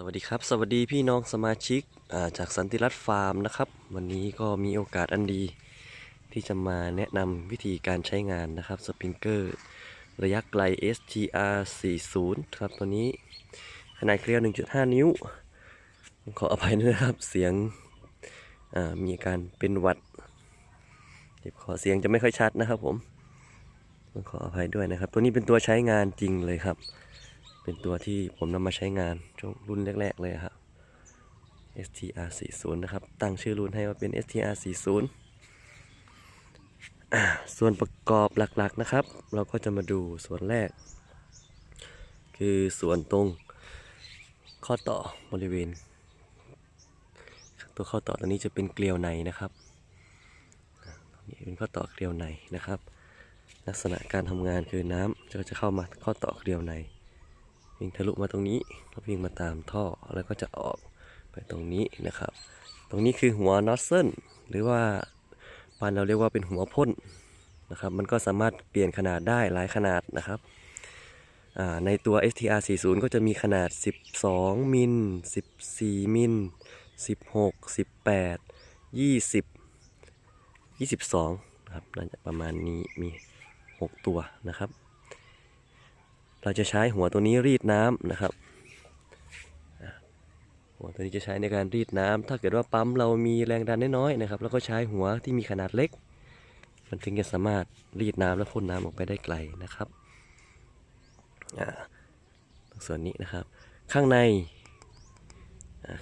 สวัสดีครับ สวัสดีพี่น้องสมาชิกาจากสันติรัตฟาร์มนะครับ วันนี้ก็มีโอกาสอันดี ที่จะมาแนะนำวิธีการใช้งานนะครับสปริงเกอร์ระยะไกล STR 40ครับตัวนี้ขนาดเกลียว 1.5 นิ้ว ขออภัยนะครับเสียงมีอาการเป็นหวัดเจ็บคอเสียงจะไม่ค่อยชัดนะครับผมขออภัยด้วยนะครับ ตัวนี้เป็นตัวใช้งานจริงเลยครับ เป็นตัวที่ผมนำมาใช้งานช่วงรุ่นแรก ๆ เลยครับ STR 40นะครับ ตั้งชื่อรุ่นให้ว่าเป็น STR 40ส่วนประกอบหลักๆนะครับ เราก็จะมาดูส่วนแรก คือส่วนตรงข้อต่อบริเวณ ตัวข้อต่อตัวนี้จะเป็นเกลียวในนะครับตรงนี้เป็นข้อต่อเกลียวในนะครับ ลักษณะการทำงานคือน้ำจะจะเข้ามาข้อต่อเกลียวใน วิ่งทะลุมาตรงนี้แล้ววิ่งมาตามท่อแล้วก็จะออกไปตรงนี้นะครับ ตรงนี้คือหัวนอสเซิลหรือว่าบ้านเราเรียกว่าเป็นหัวพ่นนะครับ มันก็สามารถเปลี่ยนขนาดได้หลายขนาดนะครับในตัว STR 40ก็จะมีขนาด 12 มิล 14 มิล 16 18 20 22 นะครับน่าจะประมาณนี้มี 6 ตัวนะครับ เราจะใช้หัวตัวนี้รีดน้ำนะครับ หัวตัวนี้จะใช้ในการรีดน้ำถ้าเกิดว่าปั๊มเรามีแรงดันน้อยๆนะครับ แล้วก็ใช้หัวที่มีขนาดเล็ก มันถึงจะสามารถรีดน้ำและพ่นน้ำออกไปได้ไกลนะครับส่วนนี้นะครับ ข้างใน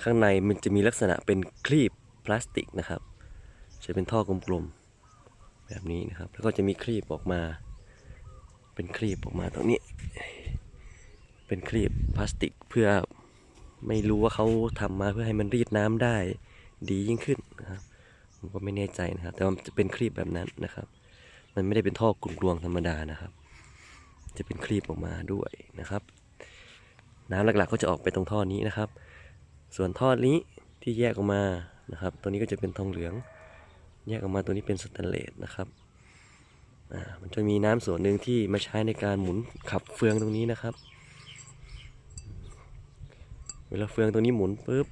ข้างในมันจะมีลักษณะเป็นครีบพลาสติกนะครับ จะเป็นท่อกลมๆแบบนี้นะครับ แล้วก็จะมีครีบออกมา เป็นครีบออกมาตรงนี้ เป็นครีบพลาสติกเพื่อไม่รู้ว่าเขาทำมาเพื่อให้มันรีดน้ำได้ดียิ่งขึ้นนะครับผมก็ไม่แน่ใจนะครับ แต่ว่ามันจะเป็นครีบแบบนั้นนะครับ มันไม่ได้เป็นท่อกลวงธรรมดานะครับ จะเป็นครีบออกมาด้วยนะครับ น้ำหลักๆก็จะออกไปตรงท่อนี้นะครับ ส่วนท่อนี้ที่แยกออกมานะครับ ตัวนี้ก็จะเป็นทองเหลือง แยกออกมาตัวนี้เป็นสแตนเลสนะครับ มันจะมีน้ำส่วนหนึ่งที่มาใช้ในการหมุนขับเฟืองตรงนี้นะครับ เวลาเฟืองตัวนี้หมุนปุ๊บ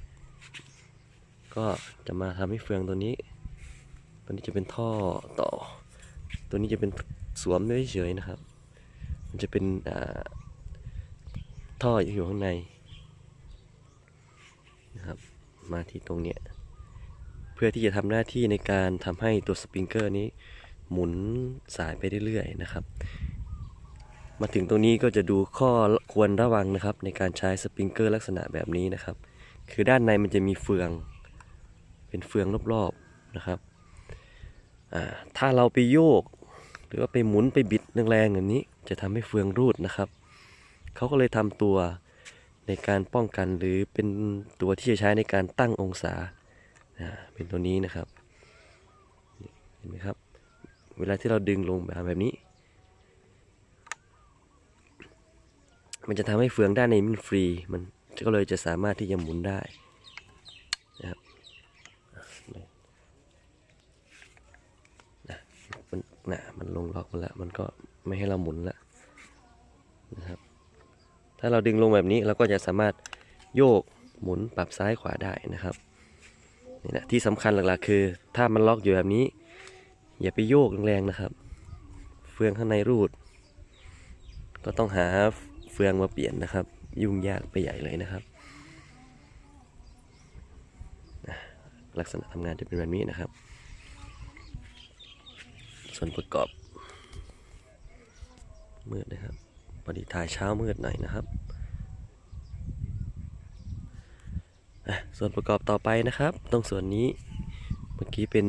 ก็จะมาทำให้เฟืองตัวนี้ ตัวนี้จะเป็นท่อต่อ ตัวนี้จะเป็นสวมไว้เฉยนะครับ มันจะเป็นท่ออยู่ข้างในนะครับ มาที่ตรงเนี้ย เพื่อที่จะทำหน้าที่ในการทำให้ตัวสปริงเกอร์นี้ หมุนสายไปเรื่อยๆนะครับ มาถึงตรงนี้ก็จะดูข้อควรระวังนะครับ ในการใช้สปริงเกอร์ลักษณะแบบนี้นะครับ คือด้านในมันจะมีเฟือง เป็นเฟืองรอบๆนะครับถ้าเราไปโยก หรือว่าไปหมุนไปบิดแรงๆอย่างนี้ จะทำให้เฟืองรูดนะครับเขาก็เลยทำตัวในการป้องกันหรือเป็นตัวที่จะใช้ในการตั้งองศาเป็นตัวนี้นะครับ เห็นไหมครับ ลาที่เราดึงลงแบบแบบนี้ มันจะทำให้เฟืองด้านในมันฟรี มันก็เลยจะสามารถที่จะหมุนได้นะครับนะมันนะมันลงล็อกมาแล้วมันก็ไม่ให้เราหมุนแล้วนะครับ ถ้าเราดึงลงแบบนี้เราก็จะสามารถโยกหมุนปรับซ้ายขวาได้นะครับนี่นะที่สำคัญหลักๆ คือ ถ้ามันล็อกอยู่แบบนี้ อย่าไปโยกแรงๆนะครับ เฟืองข้างในรูด ก็ต้องหาเฟืองมาเปลี่ยนนะครับ ยุ่งยากไปใหญ่เลยนะครับ ลักษณะทำงานจะเป็นแบบนี้นะครับ ส่วนประกอบ มืดนะครับพอดีถ่ายเช้ามืดหน่อยนะครับส่วนประกอบต่อไปนะครับ ตรงส่วนนี้เมื่อกี้เป็น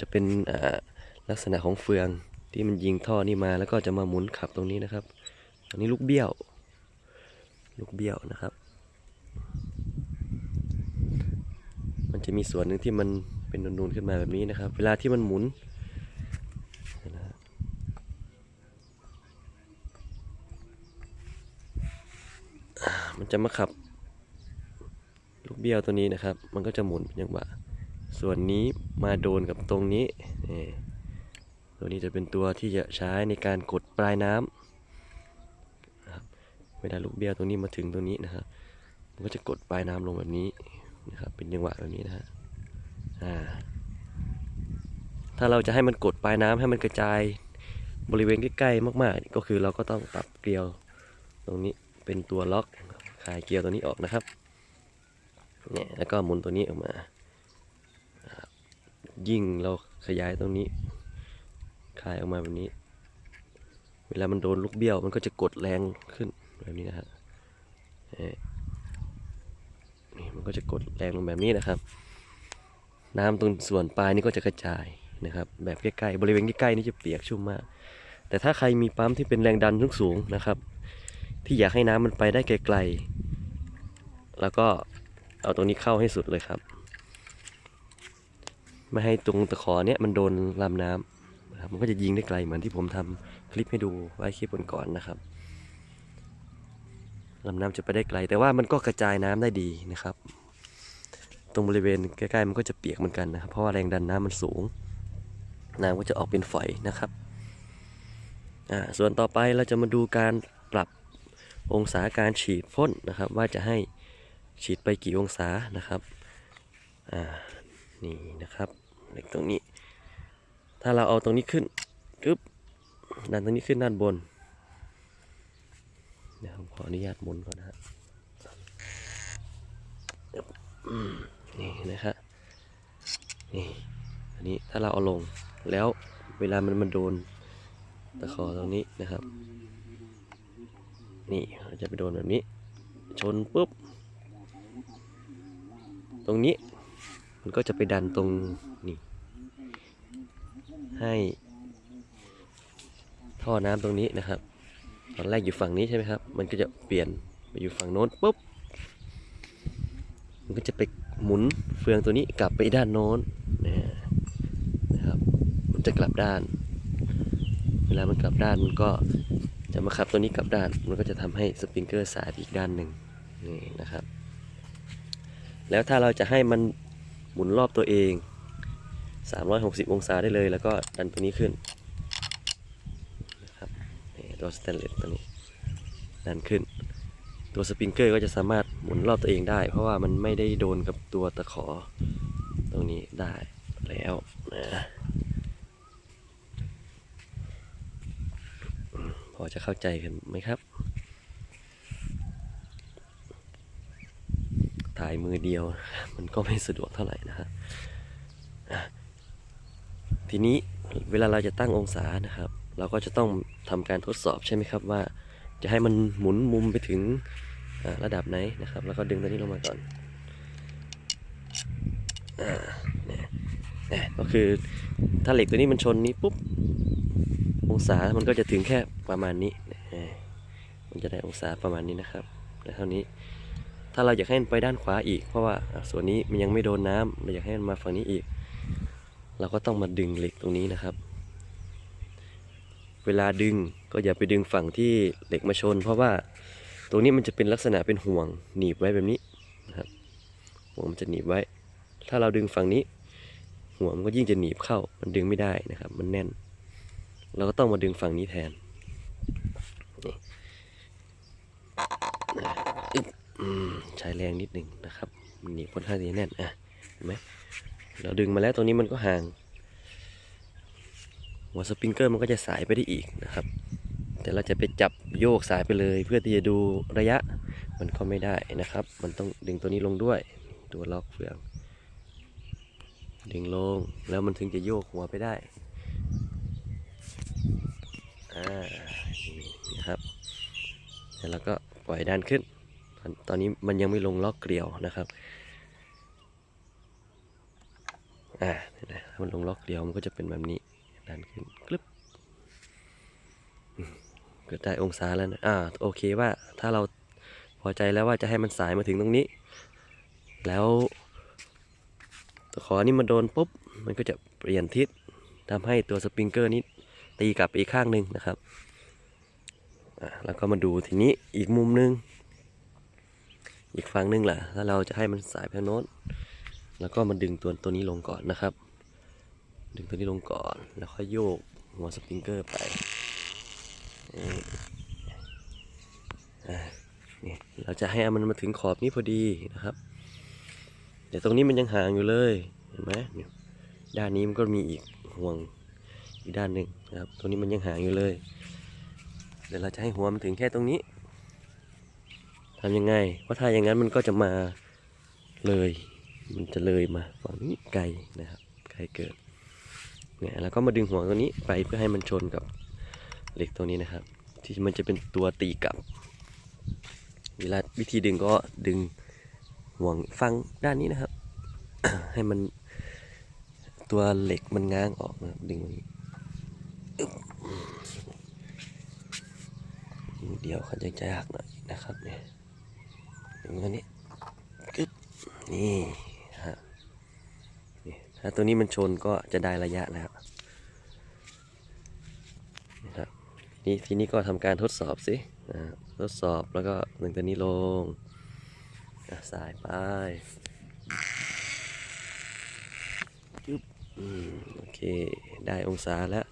จะเป็นอ่า ลักษณะของเฟืองที่มันยิงท่อนี่มาแล้วก็จะมาหมุนขับตรงนี้นะครับ อันนี้ลูกเบี้ยว ลูกเบี้ยวนะครับ มันจะมีส่วนหนึ่งที่มันเป็นนูนๆขึ้นมาแบบนี้นะครับ เวลาที่มันหมุนมันจะมาขับ ลูกเบี้ยวตัวนี้นะครับ มันก็จะหมุนเป็นจังหวะส่วนนี้มาโดนกับตรงนี้นี่ ตัวนี้จะเป็นตัวที่จะใช้ในการกดปลายน้ำนะครับเวลาลูกเบี้ยวตรงนี้มาถึงตรงนี้นะครับมันก็จะกดปลายน้ำลงแบบนี้นะครับเป็นจังหวะแบบนี้นะฮะอ่าถ้าเราจะให้มันกดปลายน้ำให้มันกระจายบริเวณใกล้ๆมาก ๆ ก็คือเราก็ต้องปรับเกลียวตรงนี้เป็นตัวล็อกคลายเกลียวตัวนี้ออกนะครับเนี่ยแล้วก็หมุนตัวนี้ออกมา ยิ่งเราขยายตรงนี้ คลายออกมาแบบนี้ เวลามันโดนลูกเบี้ยวมันก็จะกดแรงขึ้นแบบนี้นะฮะเอ่อนี่มันก็จะกดแรงลงแบบนี้นะครับ น้ำตรงส่วนปลายนี่ก็จะกระจายนะครับ แบบใกล้ๆบริเวณใกล้ๆนี่จะเปียกชุ่มมาก แต่ถ้าใครมีปั๊มที่เป็นแรงดันสูงๆนะครับ ที่อยากให้น้ำมันไปได้ไกลๆแล้วก็เอาตรงนี้เข้าให้สุดเลยครับ ไม่ให้ตรงตะขอเนี้ยมันโดนลำน้ำ นะครับมันก็จะยิงได้ไกลเหมือนที่ผมทำคลิปให้ดูไว้คลิปก่อนๆนะครับลำน้ำจะไปได้ไกล แต่ว่ามันก็กระจายน้ำได้ดีนะครับ ตรงบริเวณใกล้ๆมันก็จะเปียกเหมือนกันนะครับ เพราะว่าแรงดันน้ำมันสูง น้ำก็จะออกเป็นฝอยนะครับอ่าส่วนต่อไปเราจะมาดูการปรับองศาการฉีดพ่นนะครับ ว่าจะให้ฉีดไปกี่องศานะครับอ่านี่นะครับเล็กตรงนี้ ถ้าเราเอาตรงนี้ขึ้นกึ๊บดันตรงนี้ขึ้นด้านบนเดี๋ยวผมขออนุญาตหมุนก่อนนะฮะนี่นะครับนี่อันนี้ถ้าเราเอาลงแล้วเวลามันมันโดนตะขอตรงนี้นะครับ นี่จะไปโดนแบบนี้ ชนปุ๊บ ตรงนี้ มันก็จะไปดันตรงนี่ ให้ท่อน้ำตรงนี้นะครับ ตอนแรกอยู่ฝั่งนี้ใช่ไหมครับ มันก็จะเปลี่ยนไปอยู่ฝั่งโน้นปุ๊บ มันก็จะไปหมุนเฟืองตัวนี้กลับไปด้านโน้นนะครับ มันจะกลับด้าน เวลามันกลับด้านมันก็จะมาขับตัวนี้กลับด้าน มันก็จะทำให้สปริงเกอร์สายอีกด้านหนึ่งนี่นะครับ แล้วถ้าเราจะให้มันหมุนรอบตัวเอง 360 องศาได้เลย แล้วก็ดันตัวนี้ขึ้นนะครับตัวสแตนเลสตัวนี้ดันขึ้น ตัวสปริงเกอร์ก็จะสามารถหมุนรอบตัวเองได้ เพราะว่ามันไม่ได้โดนกับตัวตะขอตรงนี้ได้แล้วนะพอจะเข้าใจกันไหมครับ ถ่ายมือเดียวมันก็ไม่สะดวกเท่าไหร่นะฮะอะ ทีนี้เวลาเราจะตั้งองศานะครับ เราก็จะต้องทำการทดสอบใช่ไหมครับว่า จะให้มันหมุนมุมไปถึงระดับไหนนะครับ แล้วก็ดึงตัวนี้ลงมาก่อนอ่าเนี่ยเนี่ยก็คือถ้าเหล็กตัวนี้มันชนนี้ปุ๊บองศามันก็จะถึงแค่ประมาณนี้เนี่ยมันจะได้องศาประมาณนี้นะครับแต่เท่านี้ ถ้าเราอยากให้มันไปด้านขวาอีก เพราะว่าส่วนนี้มันยังไม่โดนน้ำเราอยากให้มันมาฝั่งนี้อีก เราก็ต้องมาดึงเหล็กตรงนี้นะครับ เวลาดึงก็อย่าไปดึงฝั่งที่เหล็กมาชน เพราะว่าตรงนี้มันจะเป็นลักษณะเป็นห่วงหนีบไว้แบบนี้นะครับห่วงมันจะหนีบไว้ ถ้าเราดึงฝั่งนี้ห่วงมันก็ยิ่งจะหนีบเข้า มันดึงไม่ได้นะครับ มันแน่น เราก็ต้องมาดึงฝั่งนี้แทนใช้แรงนิดหนึ่งนะครับ มันหนีบค่อนข้างจะแน่นอะเห็นไหม เราดึงมาแล้วตรงนี้มันก็ห่าง หัวสปริงเกอร์มันก็จะสายไปได้อีกนะครับ แต่เราจะไปจับโยกสายไปเลย เพื่อที่จะดูระยะมันก็ไม่ได้นะครับ มันต้องดึงตัวนี้ลงด้วย ตัวล็อกเฟือง ดึงลงแล้วมันถึงจะโยกหัวไปได้อ่านี่นะครับแล้วก็ปล่อยด้านขึ้น ตอนนี้มันยังไม่ลงล็อกเกลียวนะครับ อ่านี่นะถ้ามันลงล็อกเกลียวมันก็จะเป็นแบบนี้ดันขึ้นกรึบเกิดได้องศาแล้วนะอ่าโอเคว่าถ้าเราพอใจแล้วว่าจะให้มันสายมาถึงตรงนี้ แล้วตะขอนี้มันโดนปุ๊บมันก็จะเปลี่ยนทิศทำให้ตัวสปริงเกอร์นี้ตีกลับไปอีกข้างหนึ่งนะครับอ่าแล้วก็มาดูทีนี้อีกมุมหนึง อีกฝั่งหนึงล่ะถ้าเราจะให้มันสายไปโน้น แล้วก็มาดึงตัวตัวนี้ลงก่อนนะครับ ดึงตัวนี้ลงก่อน แล้วค่อยโยกหัวสปริงเกอร์ไปนี่เราจะให้มันมาถึงขอบนี้พอดีนะครับ เดี๋ยวตรงนี้มันยังห่างอยู่เลย เห็นไหมด้านนี้มันก็มีอีกห่วงอีกด้านหนึ่งนะครับ ตรงนี้มันยังห่างอยู่เลย เดี๋ยวเราจะให้หัวมันถึงแค่ตรงนี้ทำยังไง เพราะถ้าอย่างนั้นมันก็จะมาเลย มันจะเลยมาฝั่งนี้ไกลนะครับไกลเกินเนี่ยแล้วก็มาดึงหัวตัวนี้ไปเพื่อให้มันชนกับเหล็กตัวนี้นะครับ ที่มันจะเป็นตัวตีกลับ เวลาวิธีดึงก็ดึงห่วงฟังด้านนี้นะครับ ให้มันตัวเหล็กมันง้างออกนะดึงอย่างนี้เดี๋ยวเขาจะจะยากหน่อยนะครับเนี่ยดึงตัวนี้กึ๊บนี่ ถ้าตัวนี้มันชนก็จะได้ระยะแล้วนะครับนี่ทีนี้ก็ทำการทดสอบสิทดสอบแล้วก็ดึงตัวนี้ลงสายไปอืมโอเค ได้องศาแล้ว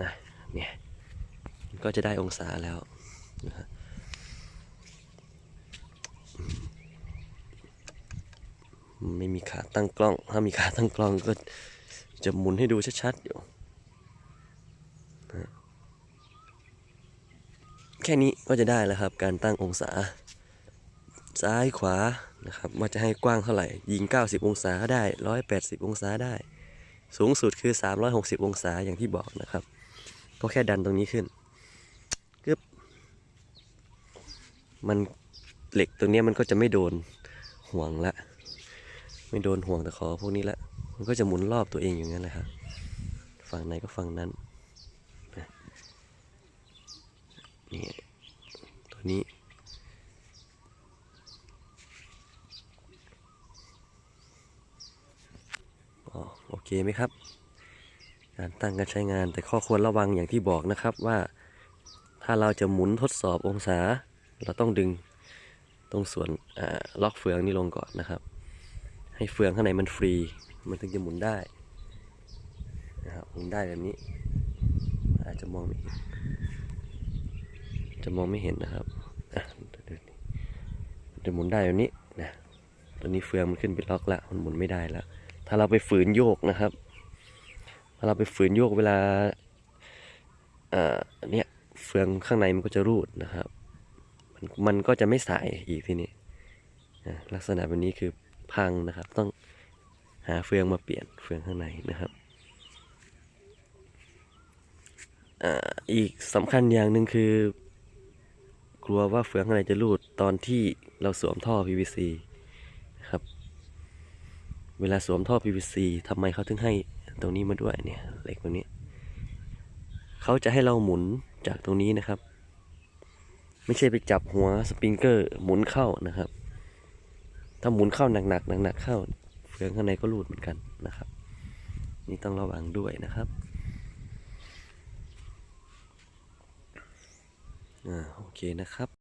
นะเนี่ยก็จะได้องศาแล้วนะฮะอื มีขาตั้งกล้อง ถ้ามีขาตั้งกล้องก็จะหมุนให้ดูชัดๆอยู่แค่นี้ก็จะได้แล้วครับ การตั้งองศา ซ้ายขวานะครับว่าจะให้กว้างเท่าไหร่ ยิง 90 องศาได้ 180 องศาได้ สูงสุดคือ 360 องศาอย่างที่บอกนะครับ ก็แค่ดันตรงนี้ขึ้นกึบมันเหล็กตรงนี้มันก็จะไม่โดนห่วงละ ไม่โดนห่วงตะขอพวกนี้ละมันก็จะหมุนรอบตัวเองอย่างนั้นแหละครับฝั่งไหนก็ฝั่งนั้นนี่ตัวนี้อ๋อโอเคไหมครับ การตั้งการใช้งานแต่ข้อควรระวังอย่างที่บอกนะครับว่าถ้าเราจะหมุนทดสอบองศา เราต้องดึงตรงส่วนล็อกเฟืองนี่ลงก่อนนะครับ ให้เฟืองข้างในมันฟรี มันถึงจะหมุนได้นะครับหมุนได้แบบนี้ อาจจะมองไม่เห็น จะมองไม่เห็นนะครับจะหมุนได้แบบนี้นะตอนนี้เฟืองมันขึ้นไปล็อกแล้วมันหมุนไม่ได้แล้ว ถ้าเราไปฝืนโยกนะครับถ้าเราไปฝืนโยกเวลาเอ่อเนี่ยเฟืองข้างในมันก็จะรูดนะครับ มันมันก็จะไม่สายอีกทีนี้ลักษณะแบบนี้คือ พังนะครับ ต้องหาเฟืองมาเปลี่ยนเฟืองข้างในนะครับอีกสำคัญอย่างหนึ่งคือ กลัวว่าเฟืองข้างในจะรูดตอนที่เราสวมท่อ PVC นะครับ เวลาสวมท่อ PVC ทำไมเขาถึงให้ตรงนี้มาด้วยเนี่ยเหล็กตรงนี้เขาจะให้เราหมุนจากตรงนี้นะครับ ไม่ใช่ไปจับหัวสปริงเกอร์หมุนเข้านะครับ ถ้าหมุนเข้าหนักๆหนักๆเข้าเฟืองข้างในก็รูดเหมือนกันนะครับ นี่ต้องระวังด้วยนะครับอ่าโอเคนะครับ